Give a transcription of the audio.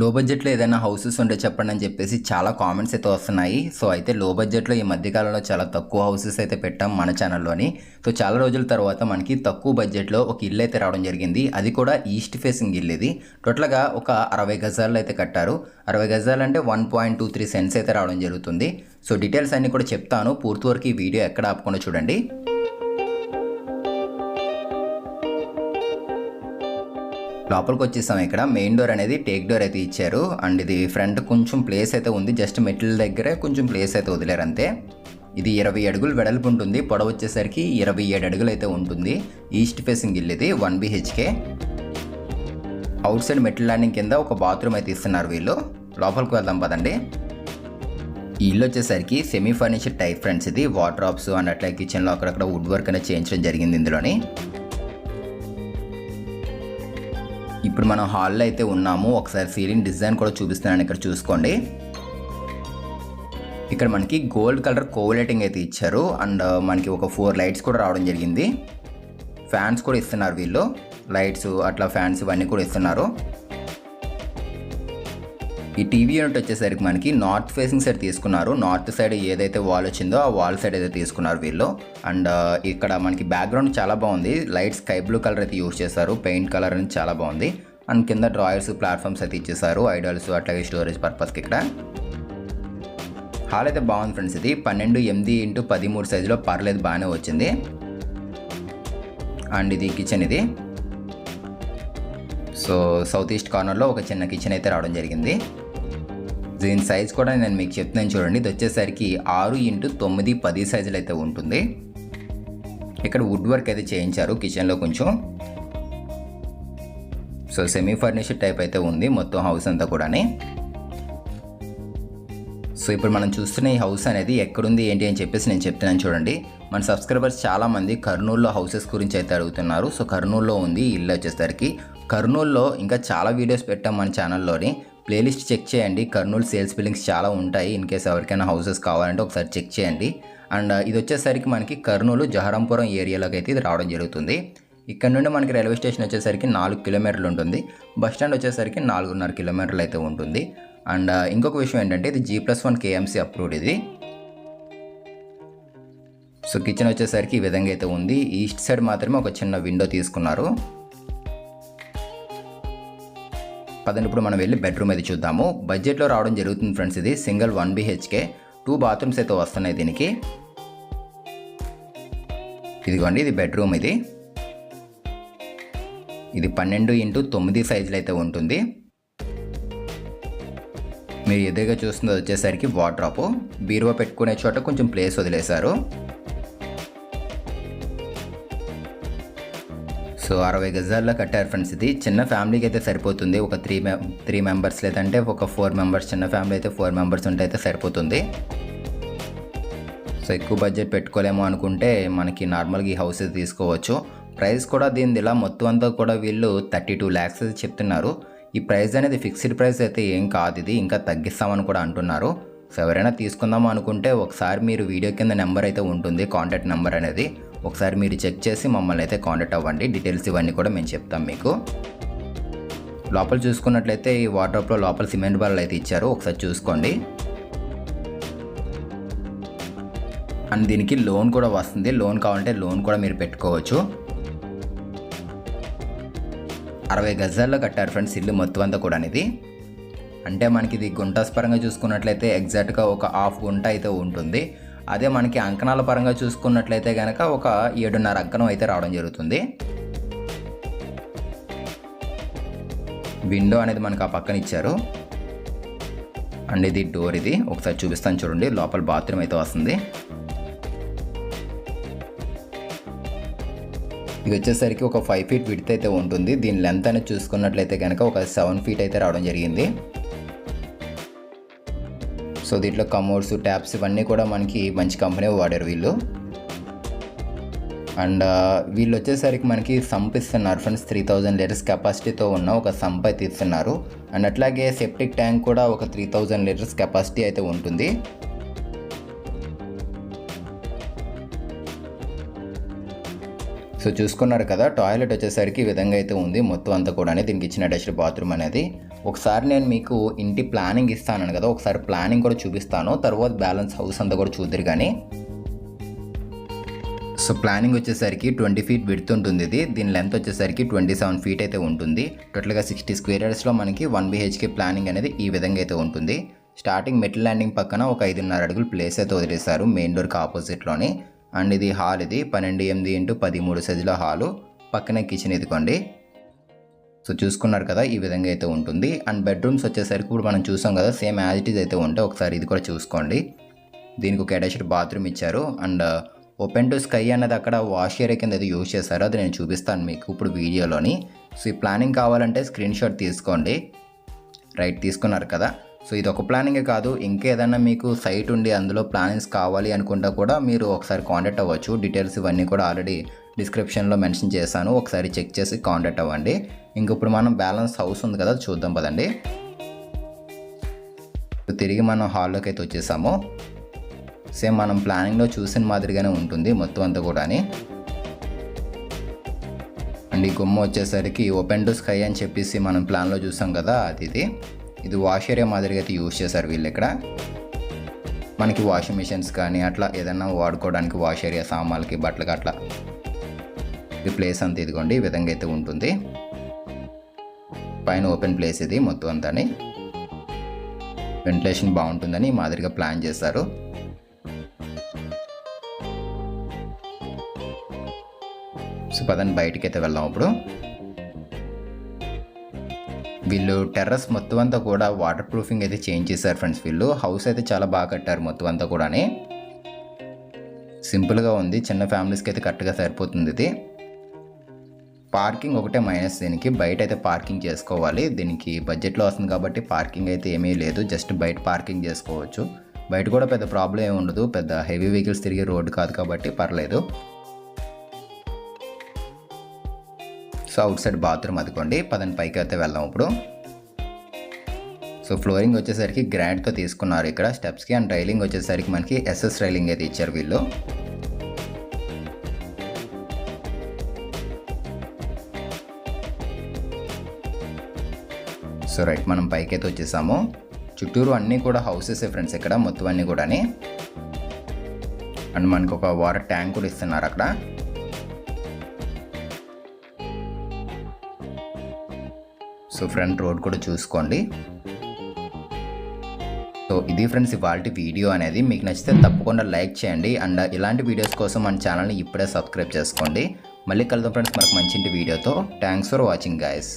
లో బడ్జెట్లో ఏదైనా హౌసెస్ ఉంటే చెప్పండి అని చెప్పేసి చాలా కామెంట్స్ అయితే వస్తున్నాయి. సో అయితే లో బడ్జెట్లో ఈ మధ్యకాలంలో చాలా తక్కువ హౌసెస్ అయితే పెట్టాం మన ఛానల్లోని సో చాలా రోజుల తర్వాత మనకి తక్కువ బడ్జెట్లో ఒక ఇల్లు అయితే రావడం జరిగింది. అది కూడా ఈస్ట్ ఫేసింగ్ ఇల్లు ఇది. టోటల్గా ఒక అరవై గజాల్లో అయితే కట్టారు. అరవై గజాలు అంటే one point two three cents అయితే రావడం జరుగుతుంది. సో డీటెయిల్స్ అన్నీ కూడా చెప్తాను. పూర్తి వరకు ఈ వీడియో ఎక్కడ ఆపకుండా చూడండి. లోపలికి వచ్చేసాం ఇక్కడ. మెయిన్ డోర్ అనేది టేక్ డోర్ అయితే ఇచ్చారు. అండ్ ఇది ఫ్రంట్ కొంచెం ప్లేస్ అయితే ఉంది. జస్ట్ మెట్ల దగ్గరే కొంచెం ప్లేస్ అయితే వదిలేరు అంతే. ఇది ఇరవై అడుగులు వెడల్పు ఉంటుంది. పొడవు వచ్చేసరికి ఇరవై ఏడు అడుగులు అయితే ఉంటుంది. ఈస్ట్ ఫేసింగ్ ఇల్లు ఇది వన్ బిహెచ్కే. అవుట్ సైడ్ మెట్ల ల్యాండింగ్ కింద ఒక బాత్రూమ్ అయితే ఇస్తున్నారు వీళ్ళు. లోపలికి వెళ్దాం పదండి. ఈ ఇల్లు వచ్చేసరికి సెమీ ఫర్నిచర్ టైప్ ఫ్రెండ్స్ ఇది. వాటర్ ఆప్స్ అండ్ అట్లా కిచెన్లో అక్కడక్కడ వుడ్ వర్క్ అనేది చేయించడం జరిగింది ఇందులోని. ఇప్పుడు మనం హాల్లో అయితే ఉన్నాము. ఒకసారి సీలింగ్ డిజైన్ కూడా చూపిస్తున్నాను ఇక్కడ చూసుకోండి. ఇక్కడ మనకి గోల్డ్ కలర్ కోవలైటింగ్ అయితే ఇచ్చారు. అండ్ uh, మనకి ఒక ఫోర్ లైట్స్ కూడా రావడం జరిగింది. ఫ్యాన్స్ కూడా ఇస్తున్నారు వీళ్ళు. లైట్స్ అట్లా ఫ్యాన్స్ ఇవన్నీ కూడా ఇస్తున్నారు. ఈ టీవీ యూనిట్ వచ్చేసరికి మనకి నార్త్ ఫేసింగ్ సైడ్ తీసుకున్నారు. నార్త్ సైడ్ ఏదైతే వాల్ వచ్చిందో ఆ వాల్ సైడ్ అయితే తీసుకున్నారు వీళ్ళు. అండ్ uh, ఇక్కడ మనకి బ్యాక్గ్రౌండ్ చాలా బాగుంది. లైట్ స్కై బ్లూ కలర్ అయితే యూస్ చేశారు. పెయింట్ కలర్ అనేది చాలా బాగుంది. అండ్ కింద డ్రాయర్స్ ప్లాట్ఫామ్స్ అయితే ఇచ్చేసారు. ఐడల్స్ అట్లాగే స్టోరేజ్ పర్పస్కి ఇక్కడ. హాల్ అయితే బాగుంది ఫ్రెండ్స్ ఇది. పన్నెండు ఎనిమిది ఇంటూ పదిమూడు సైజులో పర్లేదు బాగానే వచ్చింది. అండ్ ఇది కిచెన్ ఇది. సో సౌత్ ఈస్ట్ కార్నర్లో ఒక చిన్న కిచెన్ అయితే రావడం జరిగింది. దీని సైజ్ కూడా నేను మీకు చెప్తున్నాను చూడండి. ఇది వచ్చేసరికి ఆరు ఇంటూ తొమ్మిది పది సైజులు అయితే ఉంటుంది. ఇక్కడ వుడ్ వర్క్ అయితే చేయించారు కిచెన్లో కొంచెం. సో సెమీ ఫర్నిష్డ్ టైప్ అయితే ఉంది మొత్తం హౌస్ అంతా కూడాని. సో ఇప్పుడు మనం చూస్తున్న ఈ హౌస్ అనేది ఎక్కడుంది ఏంటి అని చెప్పేసి నేను చెప్తున్నాను చూడండి. మన సబ్స్క్రైబర్స్ చాలామంది కర్నూలులో హౌసెస్ గురించి అయితే అడుగుతున్నారు. సో కర్నూలులో ఉంది ఇల్లు వచ్చేసరికి. కర్నూలులో ఇంకా చాలా వీడియోస్ పెట్టాం మన ఛానల్లోని ప్లేలిస్ట్ చెక్ చేయండి. కర్నూలు సేల్స్ బిల్లింగ్స్ చాలా ఉంటాయి. ఇన్ కేస్ ఎవరికైనా హౌసెస్ కావాలంటే ఒకసారి చెక్ చేయండి. అండ్ uh, ఇది వచ్చేసరికి మనకి కర్నూలు జహరంపురం ఏరియాలోకి అయితే ఇది రావడం జరుగుతుంది. ఇక్కడ నుండి మనకి రైల్వే స్టేషన్ వచ్చేసరికి నాలుగు కిలోమీటర్లు ఉంటుంది. బస్ స్టాండ్ వచ్చేసరికి నాలుగున్నర కిలోమీటర్లు అయితే ఉంటుంది. అండ్ ఇంకొక విషయం ఏంటంటే ఇది G plus one KMC approved ఇది. సో కిచెన్ వచ్చేసరికి ఈ విధంగా అయితే ఉంది. ఈస్ట్ సైడ్ మాత్రమే ఒక చిన్న విండో తీసుకున్నారు. పదండి ఇప్పుడు మనం వెళ్ళి బెడ్రూమ్ అయితే చూద్దాము. బడ్జెట్లో రావడం జరుగుతుంది ఫ్రెండ్స్ ఇది. Single one BHK two bathrooms అయితే వస్తున్నాయి దీనికి. ఇదిగోండి ఇది బెడ్రూమ్ ఇది. ఇది పన్నెండు ఇంటూ తొమ్మిది సైజులు అయితే ఉంటుంది. మీరు ఎదురుగా చూస్తుంది వచ్చేసరికి వాడ్రాపు. బీరువా పెట్టుకునే చోట కొంచెం ప్లేస్ వదిలేశారు. సో అరవై గజాల్లో కట్టారు ఫ్రెండ్స్ ఇది. చిన్న ఫ్యామిలీకి అయితే సరిపోతుంది. ఒక త్రీ మె త్రీ మెంబర్స్ లేదంటే ఒక ఫోర్ మెంబర్స్ చిన్న ఫ్యామిలీ అయితే ఫోర్ మెంబర్స్ ఉంటే అయితే సరిపోతుంది. సో ఎక్కువ బడ్జెట్ పెట్టుకోలేము అనుకుంటే మనకి నార్మల్గా ఈ హౌసెస్ తీసుకోవచ్చు. ప్రైస్ కూడా దీనిది ఇలా మొత్తం అంతా కూడా వీళ్ళు థర్టీ టూ ల్యాక్స్ అయితే చెప్తున్నారు. ఈ ప్రైస్ అనేది ఫిక్స్డ్ ప్రైస్ అయితే ఏం కాదు ఇది ఇంకా తగ్గిస్తామని కూడా అంటున్నారు. సో ఎవరైనా తీసుకుందాం అనుకుంటే ఒకసారి మీరు వీడియో కింద నెంబర్ అయితే ఉంటుంది కాంటాక్ట్ నెంబర్ అనేది. ఒకసారి మీరు చెక్ చేసి మమ్మల్ని అయితే కాంటాక్ట్ అవ్వండి డీటెయిల్స్ ఇవన్నీ కూడా మేము చెప్తాం మీకు. లోపల చూసుకున్నట్లయితే ఈ వాటర్ లోపల సిమెంట్ బాల్ అయితే ఇచ్చారు ఒకసారి చూసుకోండి. అండ్ దీనికి లోన్ కూడా వస్తుంది లోన్ కావాలంటే లోన్ కూడా మీరు పెట్టుకోవచ్చు. అరవై గజాల్లో కట్టారు ఫ్రెండ్స్ ఇల్లు మొత్తం అంతా కూడా అనేది. అంటే మనకి ఇది గుంటాస్ పరంగా చూసుకున్నట్లయితే ఎగ్జాక్ట్గా ఒక హాఫ్ గుంట అయితే ఉంటుంది. అదే మనకి అంకణాల పరంగా చూసుకున్నట్లయితే కనుక ఒక ఏడున్నర అంకణం అయితే రావడం జరుగుతుంది. విండో అనేది మనకు ఆ పక్కన ఇచ్చారు. అండ్ ఇది డోర్ ఇది. ఒకసారి చూపిస్తాను చూడండి. లోపల బాత్రూమ్ అయితే వస్తుంది. ఇది వచ్చేసరికి ఒక ఫైవ్ ఫీట్ విడ్త్ అయితే ఉంటుంది. దీని లెంత్ అనేది చూసుకున్నట్లయితే కనుక ఒక సెవెన్ ఫీట్ అయితే రావడం జరిగింది. సో దీంట్లో కమోడ్స్ ట్యాప్స్ ఇవన్నీ కూడా మనకి మంచి కంపెనీ వాడారు వీళ్ళు. అండ్ వీళ్ళు వచ్చేసరికి మనకి సంప్ ఇస్తున్నారు ఫ్రెండ్స్ త్రీ థౌజండ్ లీటర్స్ కెపాసిటీతో ఉన్న ఒక సంప్ అయితే ఇస్తున్నారు. అండ్ అట్లాగే సెప్టిక్ ట్యాంక్ కూడా ఒక త్రీ థౌజండ్ లీటర్స్ కెపాసిటీ అయితే ఉంటుంది. సో చూసుకున్నారు కదా టాయిలెట్ వచ్చేసరికి ఈ విధంగా అయితే ఉంది. మొత్తం అంతా కూడా దీనికి ఇచ్చిన అటాచ్డ్ బాత్రూమ్ అనేది. ఒకసారి నేను మీకు ఇంటి ప్లానింగ్ ఇస్తాను కదా ఒకసారి ప్లానింగ్ కూడా చూపిస్తాను. తర్వాత బ్యాలెన్స్ హౌస్ అంతా కూడా చూద్దరు కానీ సో ప్లానింగ్ వచ్చేసరికి ట్వంటీ ఫీట్ విడ్త్ ఉంటుంది ఇది. దీని లెంత్ వచ్చేసరికి ట్వంటీ సెవెన్ ఫీట్ అయితే ఉంటుంది. టోటల్గా సిక్స్టీ స్క్వేర్ యార్డ్స్లో మనకి వన్ బీహెచ్కే ప్లానింగ్ అనేది ఈ విధంగా అయితే ఉంటుంది. స్టార్టింగ్ మెట్ ల్యాండింగ్ పక్కన ఒక ఐదున్నర అడుగులు ప్లేస్ అయితే వదిలేశారు మెయిన్ డోర్కి ఆపోజిట్లోని అండ్ ఇది హాల్ ఇది పన్నెండు ఎనిమిది ఇంటూ పదిమూడు సైజుల హాలు. పక్కనే కిచెన్ ఇదికోండి సో చూసుకున్నారు కదా ఈ విధంగా అయితే ఉంటుంది. అండ్ బెడ్రూమ్స్ వచ్చేసరికి ఇప్పుడు మనం చూసాం కదా సేమ్ యాజ్ ఇట్ ఈజ్ అయితే ఉంటే ఒకసారి ఇది కూడా చూసుకోండి. దీనికి ఒక అటాచ్డ్ బాత్రూమ్ ఇచ్చారు. అండ్ ఓపెన్ టు స్కై అన్నది అక్కడ వాష్ ఏరియా కింద అయితే యూజ్ చేశారో. అది నేను చూపిస్తాను మీకు ఇప్పుడు వీడియోలోని. సో ఈ ప్లానింగ్ కావాలంటే స్క్రీన్ షాట్ తీసుకోండి. రైట్ తీసుకున్నారు కదా. సో ఇది ఒక ప్లానింగే కాదు. ఇంకేదన్నా మీకు సైట్ ఉండి అందులో ప్లానింగ్స్ కావాలి అనుకుంటా కూడా మీరు ఒకసారి కాంటాక్ట్ అవ్వచ్చు. డీటెయిల్స్ ఇవన్నీ కూడా ఆల్రెడీ డిస్క్రిప్షన్లో మెన్షన్ చేశాను. ఒకసారి చెక్ చేసి కాంటాక్ట్ అవ్వండి. ఇంక ఇప్పుడు మనం బ్యాలెన్స్ హౌస్ ఉంది కదా చూద్దాం పదండి. తిరిగి మనం హాల్లోకి అయితే వచ్చేసాము. సేమ్ మనం ప్లానింగ్లో చూసిన మాదిరిగానే ఉంటుంది మొత్తం అంతా కూడాని. అండ్ ఈ గుమ్మ వచ్చేసరికి ఓపెన్ టు స్కై అని చెప్పేసి మనం ప్లాన్లో చూసాం కదా అది ఇది. ఇది వాష్ ఏరియా మాదిరిగా అయితే యూస్ చేశారు వీళ్ళు ఇక్కడ. మనకి వాషింగ్ మిషన్స్ కానీ అట్లా ఏదైనా వాడుకోవడానికి వాష్ ఏరియా సామాన్లకి బట్టలకి అట్లా. ఈ ప్లేస్ అంతా ఇదిగోండి ఈ విధంగా అయితే ఉంటుంది. పైన ఓపెన్ ప్లేస్ ఇది మొత్తం అంతాని. వెంటిలేషన్ బాగుంటుందని మాదిరిగా ప్లాన్ చేశారు. సో పదని బయటికి అయితే వెళ్దాం ఇప్పుడు. వీళ్ళు టెర్రస్ మొత్తం అంతా కూడా వాటర్ ప్రూఫింగ్ అయితే చేంజ్ చేశారు ఫ్రెండ్స్ వీళ్ళు హౌస్ అయితే చాలా బాగా కట్టారు మొత్తం అంతా కూడాని. సింపుల్గా ఉంది చిన్న ఫ్యామిలీస్కి అయితే కరెక్ట్గా సరిపోతుంది ఇది. పార్కింగ్ ఒకటే మైనస్ దీనికి. బయట అయితే పార్కింగ్ చేసుకోవాలి. దీనికి బడ్జెట్లో వస్తుంది కాబట్టి పార్కింగ్ అయితే ఏమీ లేదు. జస్ట్ బయట పార్కింగ్ చేసుకోవచ్చు. బయట కూడా పెద్ద ప్రాబ్లం ఏమి ఉండదు. పెద్ద హెవీ వెహికల్స్ తిరిగే రోడ్డు కాదు కాబట్టి పర్లేదు. సో అవుట్ సైడ్ బాత్రూమ్ అదికోండి. పదని పైకి అయితే వెళ్దాం ఇప్పుడు. సో ఫ్లోరింగ్ వచ్చేసరికి గ్రాండ్తో తీసుకున్నారు ఇక్కడ స్టెప్స్కి. అండ్ రైలింగ్ వచ్చేసరికి మనకి ఎస్ఎస్ రైలింగ్ అయితే ఇచ్చారు వీళ్ళు. సో రైట్ మనం పైకి అయితే వచ్చేసాము. చుట్టూరు అన్నీ కూడా హౌసెస్ ఫ్రెండ్స్ ఇక్కడ మొత్తం అన్నీ కూడాని. అండ్ మనకు ఒక వాటర్ ట్యాంక్ కూడా ఇస్తున్నారు అక్కడ. సో ఫ్రంట్ రోడ్ కూడా చూసుకోండి. సో ఇది ఫ్రెండ్స్ ఇవాళ వీడియో అనేది. మీకు నచ్చితే తప్పకుండా లైక్ చేయండి. అండ్ ఇలాంటి వీడియోస్ కోసం మన ఛానల్ని ఇప్పుడే సబ్స్క్రైబ్ చేసుకోండి. మళ్ళీ కలుద్దాం ఫ్రెండ్స్. మనకు మంచి వీడియోతో. Thanks for watching guys